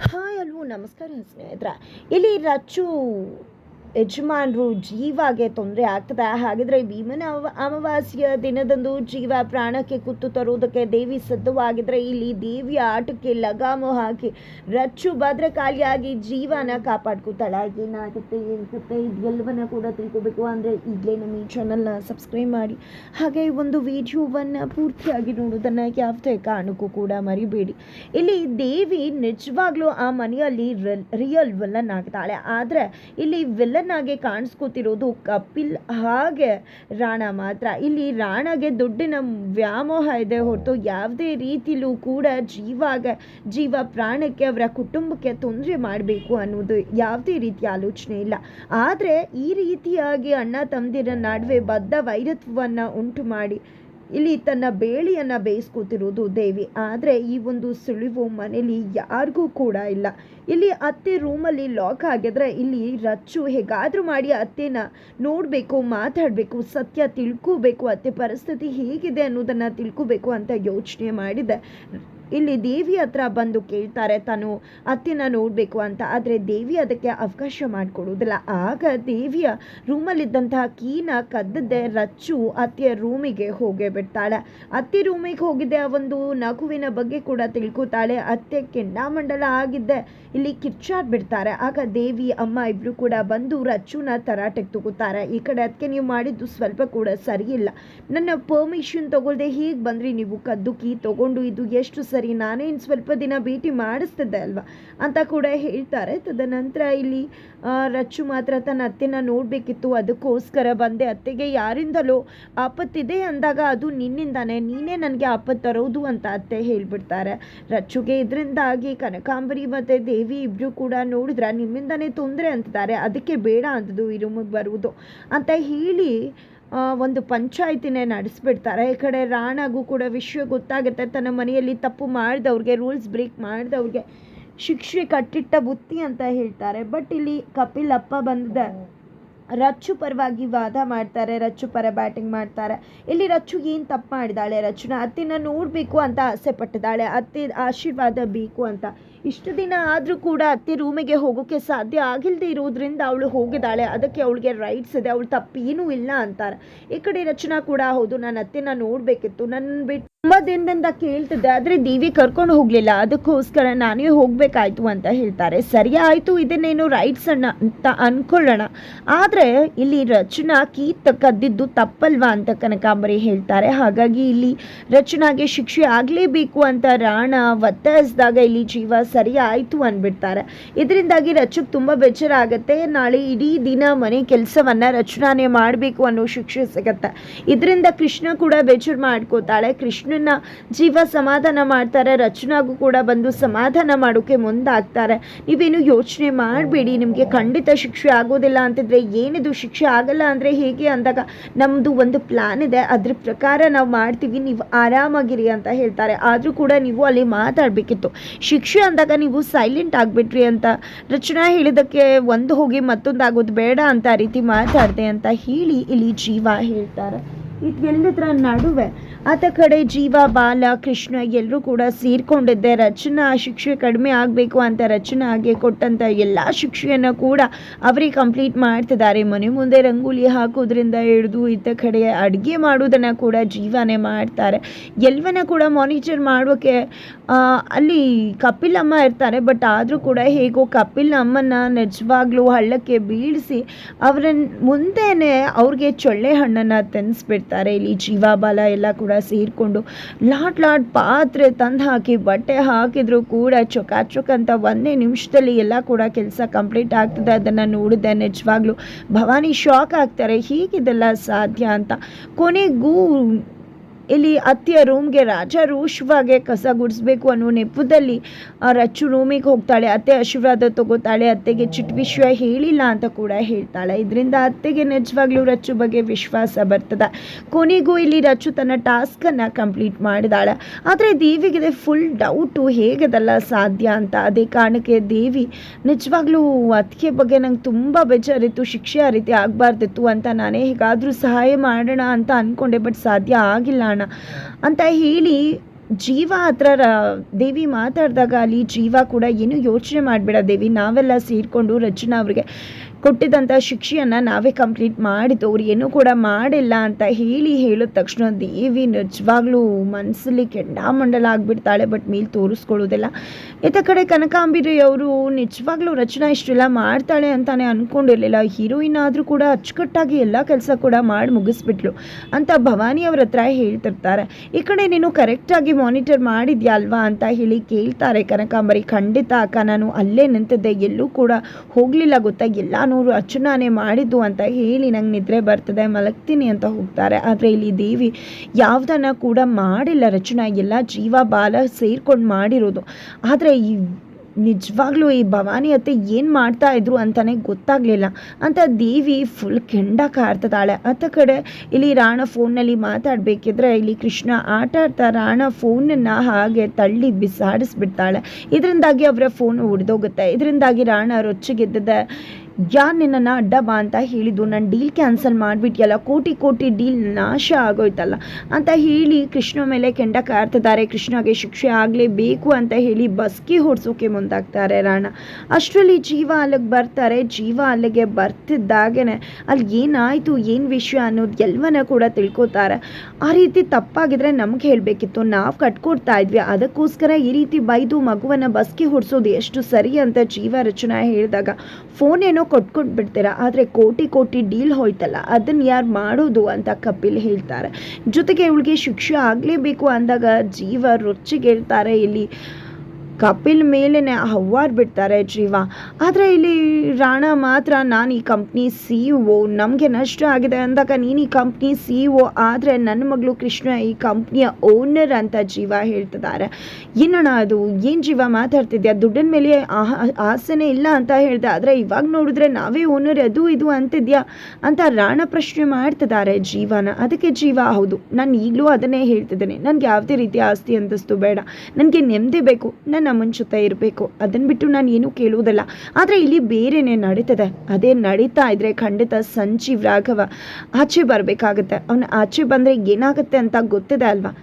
Hi ಅಲ್ವೋ ನಮಸ್ಕಾರ ಸ್ನೇಹಿತರ. ಇಲ್ಲಿ ರಚ್ಚು ಯಜಮಾನರು ಜೀವಾಗೆ ತೊಂದರೆ ಆಗ್ತದೆ? ಹಾಗಿದ್ರೆ ಭೀಮನ ಅಮಾವಾಸ್ಯ ದಿನದಂದು ಜೀವ ಪ್ರಾಣಕ್ಕೆ ಕುತ್ತು ತರುವುದಕ್ಕೆ ದೇವಿ ಸಿದ್ಧವಾಗಿದ್ರೆ ಇಲ್ಲಿ ದೇವಿಯ ಆಟಕ್ಕೆ ಲಗಾಮು ಹಾಕಿ ರಚ್ಚು ಭದ್ರಕಾಲಿಯಾಗಿ ಜೀವನ ಕಾಪಾಡ್ಕೊತಾಳೆ ಏನಾಗುತ್ತೆ? ಏನಿಸುತ್ತೆ ಇದೆಲ್ಲವನ್ನ ಕೂಡ ತಿಳ್ಕೊಬೇಕು ಅಂದರೆ ಈಗಲೇ ನಮ್ಮ ಈ ಚಾನಲ್ನ ಸಬ್ಸ್ಕ್ರೈಬ್ ಮಾಡಿ. ಹಾಗೆ ಒಂದು ವಿಡಿಯೋವನ್ನು ಪೂರ್ತಿಯಾಗಿ ನೋಡೋದನ್ನು ಯಾವುದೇ ಕಾರಣಕ್ಕೂ ಕೂಡ ಮರಿಬೇಡಿ. ಇಲ್ಲಿ ದೇವಿ ನಿಜವಾಗ್ಲೂ ಆ ಮನೆಯಲ್ಲಿ ರಿಯಲ್ ವಿಲನ್ ಆಗ್ತಾಳೆ ಆದರೆ ಇಲ್ಲಿ ವಿಲನ್ ಆಗಿ ಕಾಣಿಸ್ಕೋತಿರೋದು ಕಪಿಲ್ ಹಾಗೆ ರಾಣ ಮಾತ್ರ. ಇಲ್ಲಿ ರಾಣಗೆ ದುಡ್ಡಿನ ವ್ಯಾಮೋಹ ಇದೆ ಹೊರತು ಯಾವುದೇ ರೀತಿಲೂ ಕೂಡ ಜೀವಾಗ, ಜೀವ ಪ್ರಾಣಕ್ಕೆ, ಅವರ ಕುಟುಂಬಕ್ಕೆ ತೊಂದರೆ ಮಾಡಬೇಕು ಅನ್ನೋದು ಯಾವುದೇ ರೀತಿಯ ಆಲೋಚನೆ ಇಲ್ಲ. ಆದರೆ ಈ ರೀತಿಯಾಗಿ ಅಣ್ಣ ತಮ್ಮದಿರ ನಡುವೆ ಬದ್ಧ ವೈರತ್ವವನ್ನು ಉಂಟು ಮಾಡಿ ಇಲ್ಲಿ ತನ್ನ ಬೇಳಿಯನ್ನು ಬೇಯಿಸ್ಕೊತಿರೋದು ದೇವಿ. ಆದರೆ ಈ ಒಂದು ಸುಳಿವು ಮನೇಲಿ ಯಾರಿಗೂ ಕೂಡ ಇಲ್ಲ. ಇಲ್ಲಿ ಅತ್ತೆ ರೂಮಲ್ಲಿ ಲಾಕ್ ಆಗಿದ್ರೆ ಇಲ್ಲಿ ರಚ್ಚು ಹೇಗಾದರೂ ಮಾಡಿ ಅತ್ತೆನ ನೋಡಬೇಕು, ಮಾತಾಡಬೇಕು, ಸತ್ಯ ತಿಳ್ಕೋಬೇಕು, ಅತ್ತೆ ಪರಿಸ್ಥಿತಿ ಹೇಗಿದೆ ಅನ್ನೋದನ್ನು ತಿಳ್ಕೋಬೇಕು ಅಂತ ಯೋಚನೆ ಮಾಡಿದೆ. ಇಲ್ಲಿ ದೇವಿ ಹತ್ರ ಬಂದು ಕೇಳ್ತಾರೆ, ತಾನು ಅತ್ತೆನ ನೋಡಬೇಕು ಅಂತ. ಆದರೆ ದೇವಿ ಅದಕ್ಕೆ ಅವಕಾಶ ಮಾಡಿಕೊಡೋದಿಲ್ಲ ಆಗ ದೇವಿಯ ರೂಮಲ್ಲಿದ್ದಂತಹ ಕೀನ ಕದ್ದದ್ದೇ ರಚ್ಚು ಅತ್ತೆಯ ರೂಮಿಗೆ ಹೋಗೇ ಬಿಡ್ತಾಳೆ. ಅತ್ತೆ ರೂಮಿಗೆ ಹೋಗಿದ್ದೆ ಆ ಒಂದು ನಗುವಿನ ಬಗ್ಗೆ ಕೂಡ ತಿಳ್ಕೊತಾಳೆ. ಅತ್ತೆ ಕೆಂಡಾಮಂಡಲ ಆಗಿದ್ದೆ ಇಲ್ಲಿ ಕಿರ್ಚಾಡ್ಬಿಡ್ತಾರೆ ಆಗ ದೇವಿ, ಅಮ್ಮ ಇಬ್ರು ಕೂಡ ಬಂದು ರಚ್ಚುನ ತರಾಟೆಗೆ ತಗೋತಾರೆ ಈ ಕಡೆ ಅದಕ್ಕೆ ನೀವು ಮಾಡಿದ್ದು ಸ್ವಲ್ಪ ಕೂಡ ಸರಿಯಿಲ್ಲ. ನನ್ನ ಪರ್ಮಿಷನ್ ತಗೊಳ್ದೆ ಹೀಗೆ ಬಂದ್ರಿ? ನೀವು ಕದ್ದು ಕೀ ತಗೊಂಡು ಇದು ಎಷ್ಟು ಸರಿ, ನಾನೇ ಇನ್ನು ಸ್ವಲ್ಪ ದಿನ ಭೇಟಿ ಮಾಡಿಸ್ತಿದ್ದೆ ಅಲ್ವಾ? ಅಂತ ಕೂಡ ಹೇಳ್ತಾರೆ. ತದನಂತರ ಇಲ್ಲಿ ರಚ್ಚು ಮಾತ್ರ ತನ್ನ ಅತ್ತೆನ ನೋಡಬೇಕಿತ್ತು. ಅದಕ್ಕೋಸ್ಕರ ಬಂದೆ. ಅತ್ತೆಗೆ ಯಾರಿಂದಲೋ ಆಪತ್ತಿದೆ ಅಂದಾಗ ಅದು ನಿನ್ನಿಂದಾನೆ. ನೀನೇ ನನಗೆ ಆಪತ್ತು ತರೋದು ಅಂತ ಅತ್ತೆ ಹೇಳ್ಬಿಡ್ತಾರೆ. ರಚ್ಚುಗೆ ಇದರಿಂದಾಗಿ ಕನಕಾಂಬರಿ ಮತ್ತು ದೇವಿ ಇಬ್ಬರು ಕೂಡ ನೋಡಿದ್ರೆ ನಿಮ್ಮಿಂದನೇ ತೊಂದರೆ ಅಂತಿದ್ದಾರೆ. ಅದಕ್ಕೆ ಬೇಡ ಅಂತದು ಈ ಬರುವುದು ಅಂತ ಹೇಳಿ ಒಂದು ಪಂಚಾಯತಿನೇ ನಡೆಸ್ಬಿಡ್ತಾರೆ. ಈ ಕಡೆ ರಾಣಾಗೂ ಕೂಡ ವಿಷಯ ಗೊತ್ತಾಗುತ್ತೆ. ತನ್ನ ಮನೆಯಲ್ಲಿ ತಪ್ಪು ಮಾಡಿದವ್ರಿಗೆ, ರೂಲ್ಸ್ ಬ್ರೇಕ್ ಮಾಡಿದವ್ರಿಗೆ ಶಿಕ್ಷೆ ಕಟ್ಟಿಟ್ಟ ಬುತ್ತಿ ಅಂತ ಹೇಳ್ತಾರೆ. ಬಟ್ ಇಲ್ಲಿ ಕಪಿಲ್ ಅಪ್ಪ ಬಂದಿದೆ ರಚ್ಚು ಪರವಾಗಿ ವಾದ ಮಾಡ್ತಾರೆ, ರಚ್ಚು ಪರ ಬ್ಯಾಟಿಂಗ್ ಮಾಡ್ತಾರೆ. ಇಲ್ಲಿ ರಚ್ಚು ಏನು ತಪ್ಪು ಮಾಡಿದಾಳೆ? ರಚ್ಚುನ ಅತ್ತೆನ ನೋಡಬೇಕು ಅಂತ ಆಸೆ ಪಟ್ಟಿದ್ದಾಳೆ. ಅತ್ತೆ ಆಶೀರ್ವಾದ ಬೇಕು ಅಂತ. ಇಷ್ಟು ದಿನ ಆದರೂ ಕೂಡ ಅತ್ತೆ ರೂಮಿಗೆ ಹೋಗೋಕ್ಕೆ ಸಾಧ್ಯ ಆಗಿಲ್ಲದೆ ಇರೋದ್ರಿಂದ ಅವಳು ಹೋಗಿದ್ದಾಳೆ. ಅದಕ್ಕೆ ಅವಳಿಗೆ ರೈಟ್ಸ್ ಇದೆ. ಅವಳು ತಪ್ಪೇನೂ ಇಲ್ಲ ಅಂತಾರೆ. ಈ ಕಡೆ ರಚನಾ ಕೂಡ ಹೌದು ನಾನು ಅತ್ತೆನ ನೋಡಬೇಕಿತ್ತು. ನನ್ನ ಬಿಟ್ಟು ತುಂಬ ದಿನದಿಂದ ಕೇಳ್ತಿದ್ದೆ, ಆದರೆ ದೇವಿ ಕರ್ಕೊಂಡು ಹೋಗಲಿಲ್ಲ. ಅದಕ್ಕೋಸ್ಕರ ನಾನೇ ಹೋಗ್ಬೇಕಾಯ್ತು ಅಂತ ಹೇಳ್ತಾರೆ. ಸರಿ ಆಯಿತು, ಇದನ್ನೇನು ರೈಟ್ಸ್ ಅಣ್ಣ ಅಂತ ಅನ್ಕೊಳ್ಳೋಣ. ಆದರೆ ಇಲ್ಲಿ ರಚನಾ ಕೀತ ಕದ್ದಿದ್ದು ತಪ್ಪಲ್ವಾ ಅಂತ ಕನಕಾಂಬರಿ ಹೇಳ್ತಾರೆ. ಹಾಗಾಗಿ ಇಲ್ಲಿ ರಚನಾಗೆ ಶಿಕ್ಷೆ ಆಗಲೇಬೇಕು ಅಂತ ರಾಣ ಒತ್ತಾಯಿಸಿದಾಗ ಇಲ್ಲಿ ಜೀವ ಸರಿ ಆಯಿತು ಅಂದ್ಬಿಡ್ತಾರೆ ಇದರಿಂದಾಗಿ ರಚಕ್ ತುಂಬಾ ಬೆಚ್ಚರ ಆಗುತ್ತೆ. ನಾಳೆ ಇಡೀ ದಿನ ಮನೆ ಕೆಲಸವನ್ನ ರಚನಾನೇ ಮಾಡಬೇಕು ಅನ್ನೋ ಶಿಕ್ಷೆ ಸಿಗತ್ತೆ. ಇದರಿಂದ ಕೃಷ್ಣ ಕೂಡ ಬೇಜಾರು ಮಾಡ್ಕೋತಾಳೆ. ಜೀವ ಸಮಾಧಾನ ಮಾಡ್ತಾರೆ, ರಚನಾಗೂ ಕೂಡ ಬಂದು ಸಮಾಧಾನ ಮಾಡೋಕ್ಕೆ ಮುಂದಾಗ್ತಾರೆ. ನೀವೇನು ಯೋಚನೆ ಮಾಡಬೇಡಿ, ನಿಮಗೆ ಖಂಡಿತ ಶಿಕ್ಷೆ ಆಗೋದಿಲ್ಲ ಅಂತಿದ್ರೆ ಏನಿದು ಶಿಕ್ಷೆ ಆಗಲ್ಲ ಅಂದರೆ ಹೇಗೆ ಅಂದಾಗ ನಮ್ಮದು ಒಂದು ಪ್ಲಾನ್ ಇದೆ. ಅದ್ರ ಪ್ರಕಾರ ನಾವು ಮಾಡ್ತೀವಿ, ನೀವು ಆರಾಮಾಗಿರಿ ಅಂತ ಹೇಳ್ತಾರೆ. ಆದರೂ ಕೂಡ ನೀವು ಅಲ್ಲಿ ಮಾತಾಡಬೇಕಿತ್ತು. ಶಿಕ್ಷೆ ಅಂದಾಗ ನೀವು ಸೈಲೆಂಟ್ ಆಗಿಬಿಟ್ರಿ ಅಂತ, ರಚನಾ ಹೇಳಿದಕ್ಕೆ ಒಂದು ಹೋಗಿ ಮತ್ತೊಂದು ಆಗೋದು ಬೇಡ ಅಂತ ರೀತಿ ಮಾತಾಡಿದೆ ಅಂತ ಹೇಳಿ ಇಲ್ಲಿ ಜೀವ ಹೇಳ್ತಾರೆ. ಇದೆಲ್ಲದರ ನಡುವೆ ಆತ ಕಡೆ ಜೀವ, ಬಾಲ, ಕೃಷ್ಣ ಎಲ್ಲರೂ ಕೂಡ ಸೇರ್ಕೊಂಡಿದ್ದೆ. ರಚನಾ ಶಿಕ್ಷೆ ಕಡಿಮೆ ಆಗಬೇಕು ಅಂತ ರಚನಾಗೆ ಕೊಟ್ಟಂಥ ಎಲ್ಲ ಶಿಕ್ಷೆಯನ್ನು ಕೂಡ ಅವರೇ ಕಂಪ್ಲೀಟ್ ಮಾಡ್ತಿದ್ದಾರೆ. ಮನೆ ಮುಂದೆ ರಂಗೋಲಿ ಹಾಕೋದ್ರಿಂದ ಹಿಡಿದು ಇತ್ತ ಕಡೆ ಅಡುಗೆ ಮಾಡೋದನ್ನು ಕೂಡ ಜೀವನೇ ಮಾಡ್ತಾರೆ. ಎಲ್ಲವನ್ನ ಕೂಡ ಮಾನಿಟರ್ ಮಾಡೋಕ್ಕೆ ಅಲ್ಲಿ ಕಪಿಲ್ ಅಮ್ಮ ಇರ್ತಾರೆ. ಬಟ್ ಆದರೂ ಕೂಡ ಹೇಗೋ ಕಪಿಲ್ ಅಮ್ಮನ ನಿಜವಾಗ್ಲೂ ಹಳ್ಳಕ್ಕೆ ಬೀಳಿಸಿ ಅವರ ಮುಂದೆನೆ ಅವ್ರಿಗೆ ಚೊಳ್ಳೆ ಹಣ್ಣನ್ನು ತಿನ್ನಿಸ್ಬಿಡ್ತಾರೆ. ಇಲ್ಲಿ ಜೀವಾಬಾಲ ಎಲ್ಲ ಕೂಡ ಸೇರಿಕೊಂಡು ಲಾಟ್ ಲಾಟ್ ಪಾತ್ರೆ ತಂದು ಹಾಕಿ, ಬಟ್ಟೆ ಹಾಕಿದ್ರು ಕೂಡ ಚೊಕಾಚೊಕ್ ಅಂತ ಒಂದೇ ನಿಮಿಷದಲ್ಲಿ ಎಲ್ಲ ಕೂಡ ಕೆಲಸ ಕಂಪ್ಲೀಟ್ ಆಗ್ತದೆ. ಅದನ್ನು ನೋಡಿದೆ ನಿಜವಾಗ್ಲೂ. ಭವಾನಿ ಶಾಕ್ ಆಗ್ತಾರೆ. ಹೀಗಿದೆಲ್ಲ ಸಾಧ್ಯ ಅಂತ. ಕೊನೆಗೂ ಇಲ್ಲಿ ಅತ್ತೆಯ ರೂಮ್ಗೆ ರಾಜಾರೋಷವಾಗಿ ಕಸ ಗುಡಿಸ್ಬೇಕು ಅನ್ನೋ ನೆಪದಲ್ಲಿ ರಚ್ಚು ರೂಮಿಗೆ ಹೋಗ್ತಾಳೆ. ಅತ್ತೆ ಆಶೀರ್ವಾದ ತಗೋತಾಳೆ. ಅತ್ತೆಗೆ ಚಿಟ್ ವಿಷಯ ಹೇಳಿಲ್ಲ ಅಂತ ಕೂಡ ಹೇಳ್ತಾಳೆ. ಇದರಿಂದ ಅತ್ತೆಗೆ ನಿಜವಾಗ್ಲೂ ರಚ್ಚು ಬಗ್ಗೆ ವಿಶ್ವಾಸ ಬರ್ತದೆ. ಕೊನೆಗೂ ಇಲ್ಲಿ ರಚ್ಚು ತನ್ನ ಟಾಸ್ಕನ್ನು ಕಂಪ್ಲೀಟ್ ಮಾಡಿದಾಳೆ. ಆದರೆ ದೇವಿಗಿದೆ ಫುಲ್ ಡೌಟು ಹೇಗದಲ್ಲ ಸಾಧ್ಯ ಅಂತ ಅದೇ ಕಾರಣಕ್ಕೆ ದೇವಿ, ನಿಜವಾಗ್ಲೂ ಅತ್ತೆ ಬಗ್ಗೆ ನಂಗೆ ತುಂಬ ಬೇಜಾರಿತ್ತು. ಶಿಕ್ಷೆ ಆ ರೀತಿ ಆಗಬಾರ್ದಿತ್ತು ಅಂತ ನಾನೇ ಹೇಗಾದರೂ ಸಹಾಯ ಮಾಡೋಣ ಅಂತ ಅಂದ್ಕೊಂಡೆ ಬಟ್ ಸಾಧ್ಯ ಆಗಿಲ್ಲ ಅಣ್ಣ ಅಂತ ಹೇಳಿ ಜೀವ ಹತ್ರ ದೇವಿ ಮಾತಾಡಿದಾಗ ಅಲ್ಲಿ ಜೀವ ಕೂಡ ಏನು ಯೋಚನೆ ಮಾಡಬೇಡ ದೇವಿ, ನಾವೆಲ್ಲ ಸೇರಿಕೊಂಡು ರಚನಾ ಅವ್ರಿಗೆ ಕೊಟ್ಟಿದ್ದಂಥ ಶಿಕ್ಷೆಯನ್ನು ನಾವೇ ಕಂಪ್ಲೀಟ್ ಮಾಡಿದ್ದು ಅವ್ರು ಏನೂ ಕೂಡ ಮಾಡಿಲ್ಲ ಅಂತ ಹೇಳಿ ಹೇಳಿದ ತಕ್ಷಣ ದೇವಿ ನಿಜವಾಗ್ಲೂ ಮನಸ್ಸಲ್ಲಿ ಕೆಂಡಾಮಂಡಲ ಆಗಿಬಿಡ್ತಾಳೆ, ಬಟ್ ಮೇಲೆ ತೋರಿಸ್ಕೊಳ್ಳೋದಿಲ್ಲ. ಇತ್ತ ಕಡೆ ಕನಕಾಂಬಿರಿ ಅವರು ನಿಜವಾಗ್ಲೂ ರಚನಾ ಇಷ್ಟೆಲ್ಲ ಮಾಡ್ತಾಳೆ ಅಂತಾನೆ ಅಂದ್ಕೊಂಡಿರಲಿಲ್ಲ ಹೀರೋಯಿನ್ ಆದರೂ ಕೂಡ ಅಚ್ಚುಕಟ್ಟಾಗಿ ಎಲ್ಲ ಕೆಲಸ ಕೂಡ ಮಾಡಿ ಮುಗಿಸ್ಬಿಟ್ಲು ಅಂತ ಭವಾನಿ ಅವ್ರ ಹತ್ರ ಹೇಳ್ತಿರ್ತಾರೆ. ಈ ಕಡೆ ನೀನು ಕರೆಕ್ಟಾಗಿ ಮಾನಿಟರ್ ಮಾಡಿದ್ಯಾ ಅಲ್ವಾ ಅಂತ ಹೇಳಿ ಕೇಳ್ತಾರೆ ಕನಕಾಂಬರಿ. ಖಂಡಿತ ಅಕ್ಕ, ನಾನು ಅಲ್ಲೇ ನಿಂತಿದ್ದೆ, ಎಲ್ಲೂ ಕೂಡ ಹೋಗಲಿಲ್ಲ ಗೊತ್ತಾ? ಎಲ್ಲಾನು ರಚನಾನೇ ಮಾಡಿದ್ದು ಅಂತ ಹೇಳಿ ನಂಗೆ ನಿದ್ರೆ ಬರ್ತದೆ, ಮಲಗ್ತೀನಿ ಅಂತ ಹೋಗ್ತಾರೆ. ಆದರೆ ಇಲ್ಲಿ ದೇವಿ ಯಾವುದನ್ನು ಕೂಡ ಮಾಡಿಲ್ಲ ರಚನಾ. ಎಲ್ಲ ಜೀವ ಬಾಲ ಸೇರ್ಕೊಂಡು ಮಾಡಿರೋದು. ಆದರೆ ಈ ನಿಜವಾಗ್ಲೂ ಈ ಭವಾನಿ ಅತ್ತೆ ಏನು ಮಾಡ್ತಾ ಇದ್ರು ಅಂತಾನೆ ಗೊತ್ತಾಗಲಿಲ್ಲ. ಅಂತ ದೇವಿ ಫುಲ್ ಕೆಂಡ ಕಾರ್ತದಾಳೆ ಅತ್ತ ಕಡೆ ಇಲ್ಲಿ ರಾಣ ಫೋನ್ನಲ್ಲಿ ಮಾತಾಡಬೇಕಿದ್ರೆ ಇಲ್ಲಿ ಕೃಷ್ಣ ಆಟ ಆಡ್ತಾ ರಾಣ ಫೋನನ್ನು ಹಾಗೆ ತಳ್ಳಿ ಬಿಸಾಡಿಸ್ಬಿಡ್ತಾಳೆ. ಇದರಿಂದಾಗಿ ಅವರ ಫೋನ್ ಉಡ್ದೋಗುತ್ತೆ. ಇದರಿಂದಾಗಿ ರಾಣ ರೊಚ್ಚಿಗೆದ್ದದೆ ಯಾರು ನಿನ್ನನ್ನು ಅಡ್ಡ ಬಾ ಅಂತ ಹೇಳಿದ್ದು? ನನ್ನ ಡೀಲ್ ಕ್ಯಾನ್ಸಲ್ ಮಾಡಿಬಿಟ್ಟಿಯಲ್ಲ ಕೋಟಿ ಕೋಟಿ ಡೀಲ್ ನಾಶ ಆಗೋಯ್ತಲ್ಲ ಅಂತ ಹೇಳಿ ಕೃಷ್ಣ ಮೇಲೆ ಕೆಂಡ ಕಾರ್ತಿದ್ದಾರೆ. ಕೃಷ್ಣಗೆ ಶಿಕ್ಷೆ ಆಗಲೇಬೇಕು ಅಂತ ಹೇಳಿ ಬಸ್ಕಿ ಹೊಡ್ಸೋಕೆ ಮುಂದಾಗ್ತಾರೆ ರಾಣ. ಅಷ್ಟರಲ್ಲಿ ಜೀವ ಅಲ್ಲಿಗೆ ಬರ್ತಾರೆ. ಜೀವ ಅಲ್ಲಿಗೆ ಬರ್ತಿದ್ದಾಗೇ ಅಲ್ಲಿ ಏನಾಯಿತು, ಏನು ವಿಷಯ ಅನ್ನೋದು ಎಲ್ಲವನ್ನ ಕೂಡ ತಿಳ್ಕೊತಾರೆ. ಆ ರೀತಿ ತಪ್ಪಾಗಿದ್ರೆ ನಮ್ಗೆ ಹೇಳಬೇಕಿತ್ತು. ನಾವು ಕಟ್ಕೊಡ್ತಾ ಇದ್ವಿ. ಅದಕ್ಕೋಸ್ಕರ ಈ ರೀತಿ ಬೈದು ಮಗುವನ್ನು ಬಸ್ಕಿ ಹೊಡ್ಸೋದು ಎಷ್ಟು ಸರಿ ಅಂತ ಜೀವ ರಚನಾ ಹೇಳಿದಾಗ, ಫೋನ್ ಏನೋ ಕೊಟ್ಕೊಟ್ಟು ಬಿಡ್ತೀರಾ ಆದರೆ ಕೋಟಿ ಕೋಟಿ ಡೀಲ್ ಹೋಯ್ತಲ್ಲ ಅದನ್ನು ಯಾರು ಮಾಡೋದು ಅಂತ ಕಪಿಲ್ ಹೇಳ್ತಾರೆ. ಜೊತೆಗೆ ಇವಳಿಗೆ ಶಿಕ್ಷೆ ಆಗಲೇಬೇಕು ಅಂದಾಗ ಜೀವ ರೊಚ್ಚಿಗೇಳ್ತಾರೆ ಇಲ್ಲಿ. ಕಪಿಲ್ ಮೇಲೇ ಹವ್ವಾರ್ ಬಿಡ್ತಾರೆ ಜೀವ. ಆದರೆ ಇಲ್ಲಿ ರಾಣ ಮಾತ್ರ, ನಾನು ಈ ಕಂಪ್ನಿ ಸಿ ಒ ನಮಗೆ ನಷ್ಟ ಆಗಿದೆ ಅಂದಾಗ ನೀನು ಈ ಕಂಪ್ನಿ ಸಿ ಒ ಆದರೆ ನನ್ನ ಮಗಳು ಕೃಷ್ಣ ಈ ಕಂಪ್ನಿಯ ಓನರ್ ಅಂತ ಜೀವ ಹೇಳ್ತಿದ್ದಾರೆ. ಏನಣ್ಣ ಅದು, ಏನು ಜೀವ ಮಾತಾಡ್ತಿದ್ಯಾ? ದುಡ್ಡಿನ ಮೇಲೆ ಆಸೆನೇ ಇಲ್ಲ ಅಂತ ಹೇಳಿದೆ, ಆದರೆ ಇವಾಗ ನೋಡಿದ್ರೆ ನಾವೇ ಓನರ್ ಅದು ಇದು ಅಂತಿದ್ಯಾ? ಅಂತ ರಾಣ ಪ್ರಶ್ನೆ ಮಾಡ್ತಿದ್ದಾರೆ ಜೀವನ. ಅದಕ್ಕೆ ಜೀವ, ಹೌದು, ನಾನು ಈಗಲೂ ಅದನ್ನೇ ಹೇಳ್ತಿದ್ದೇನೆ. ನನಗೆ ಯಾವುದೇ ರೀತಿಯ ಆಸ್ತಿ ಅಂತಸ್ತು ಬೇಡ. ನನಗೆ ನೆಮ್ಮದಿ ಬೇಕು. ನನ್ನ ಅಮ್ಮನ ಜೊತೆ ಇರಬೇಕು. ಅದನ್ನು ಬಿಟ್ಟು ನಾನು ಏನೂ ಕೇಳುವುದಿಲ್ಲ. ಆದರೆ ಇಲ್ಲಿ ಬೇರೆನೇ ನಡೀತದೆ. ಅದೇ ನಡೀತಾ ಇದ್ರೆ ಖಂಡಿತ ಸಂಜೀವ್ ರಾಘವ ಆಚೆ ಬರಬೇಕಾಗತ್ತೆ. ಅವನು ಆಚೆ ಬಂದರೆ ಏನಾಗುತ್ತೆ ಅಂತ ಗೊತ್ತಿದೆ ಅಲ್ವಾ?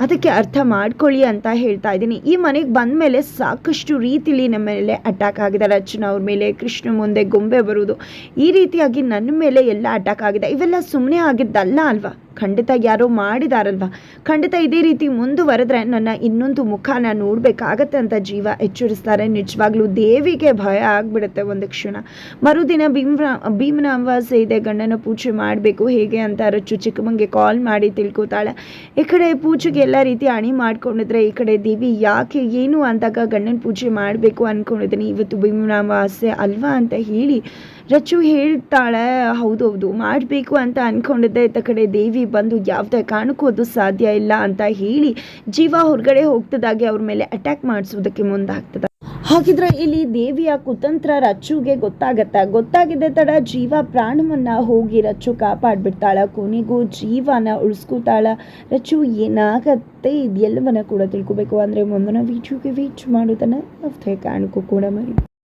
ಅದಕ್ಕೆ ಅರ್ಥ ಮಾಡ್ಕೊಳ್ಳಿ ಅಂತ ಹೇಳ್ತಾ ಇದ್ದೀನಿ. ಈ ಮನೆಗೆ ಬಂದ ಮೇಲೆ ಸಾಕಷ್ಟು ರೀತಿಲಿ ನಮ್ಮ ಮೇಲೆ ಅಟ್ಯಾಕ್ ಆಗಿದೆ. ರಚನಾ ಅವ್ರ ಮೇಲೆ, ಕೃಷ್ಣ ಮುಂದೆ, ಗೊಂಬೆ ಬರುವುದು. ಈ ರೀತಿಯಾಗಿ ನನ್ನ ಮೇಲೆ ಎಲ್ಲ ಅಟ್ಯಾಕ್ ಆಗಿದೆ. ಇವೆಲ್ಲ ಸುಮ್ಮನೆ ಆಗಿದ್ದಲ್ಲ ಅಲ್ವಾ? ಖಂಡಿತ ಯಾರೋ ಮಾಡಿದಾರಲ್ವಾ? ಖಂಡಿತ ಇದೇ ರೀತಿ ಮುಂದುವರೆದ್ರೆ ನನ್ನ ಇನ್ನೊಂದು ಮುಖನ ನೋಡಬೇಕಾಗತ್ತೆ ಅಂತ ಜೀವ ಎಚ್ಚರಿಸ್ತಾರೆ. ನಿಜವಾಗ್ಲೂ ದೇವಿಗೆ ಭಯ ಆಗ್ಬಿಡುತ್ತೆ ಒಂದು ಕ್ಷಣ. ಮರುದಿನ ಭೀಮ್ರ, ಭೀಮನ ಅಮಾವಾಸ್ಯೆ ಇದೆ, ಗಂಡನ ಪೂಜೆ ಮಾಡಬೇಕು ಹೇಗೆ ಅಂತ ರಚ್ಚು ಚಿಕ್ಕಮ್ಮಂಗೆ ಕಾಲ್ ಮಾಡಿ ತಿಳ್ಕೊತಾಳೆ. ಈ ಕಡೆ ಪೂಜೆಗೆ ಎಲ್ಲ ರೀತಿ ಅಣಿ ಮಾಡ್ಕೊಂಡಿದ್ರೆ, ಈ ಕಡೆ ದೇವಿ ಯಾಕೆ ಏನು ಅಂದಾಗ ಗಂಡನ ಪೂಜೆ ಮಾಡಬೇಕು ಅಂದ್ಕೊಂಡಿದ್ದೀನಿ ಇವತ್ತು ಭೀಮನ ಅಮಾವಾಸ್ಯೆ ಅಲ್ವಾ ಅಂತ ಹೇಳಿ ರಚ್ಚು ಹೇಳ್ತಾಳೆ ಹೌದೌದು ಮಾಡಬೇಕು ಅಂತ ಅಂದ್ಕೊಂಡಿದ್ದೆ ಇತ್ತ ಕಡೆ ದೇವಿ ಬಂದು ಯಾವುದೇ ಕಾರಣಕ್ಕೂ ಅದು ಸಾಧ್ಯ ಇಲ್ಲ ಅಂತ ಹೇಳಿ ಜೀವ ಹೊರಗಡೆ ಹೋಗ್ತದಾಗೆ, ಅವ್ರ ಮೇಲೆ ಅಟ್ಯಾಕ್ ಮಾಡಿಸೋದಕ್ಕೆ ಮುಂದಾಗ್ತದೆ. ಹಾಗಿದ್ರೆ ಇಲ್ಲಿ ದೇವಿಯ ಕುತಂತ್ರ ರಚ್ಚುಗೆ ಗೊತ್ತಾಗತ್ತ. ಗೊತ್ತಾಗಿದ್ದ ತಡ ಜೀವ ಪ್ರಾಣವನ್ನ ಹೋಗಿ ರಚ್ಚು ಕಾಪಾಡ್ಬಿಡ್ತಾಳ. ಕೊನೆಗೂ ಜೀವನ ಉಳಿಸ್ಕೊತಾಳ. ರಚ್ಚು ಏನಾಗತ್ತೆ? ಇದೆಲ್ಲವನ್ನ ಕೂಡ ತಿಳ್ಕೊಬೇಕು. ಅಂದ್ರೆ ಮುಂದಿನ ವಿಡಿಯೋಗೆ ವೀಚ್ ಮಾಡೋದನ್ನ ಕಾರಣಕ್ಕೂ ಕೂಡ ಮರಿ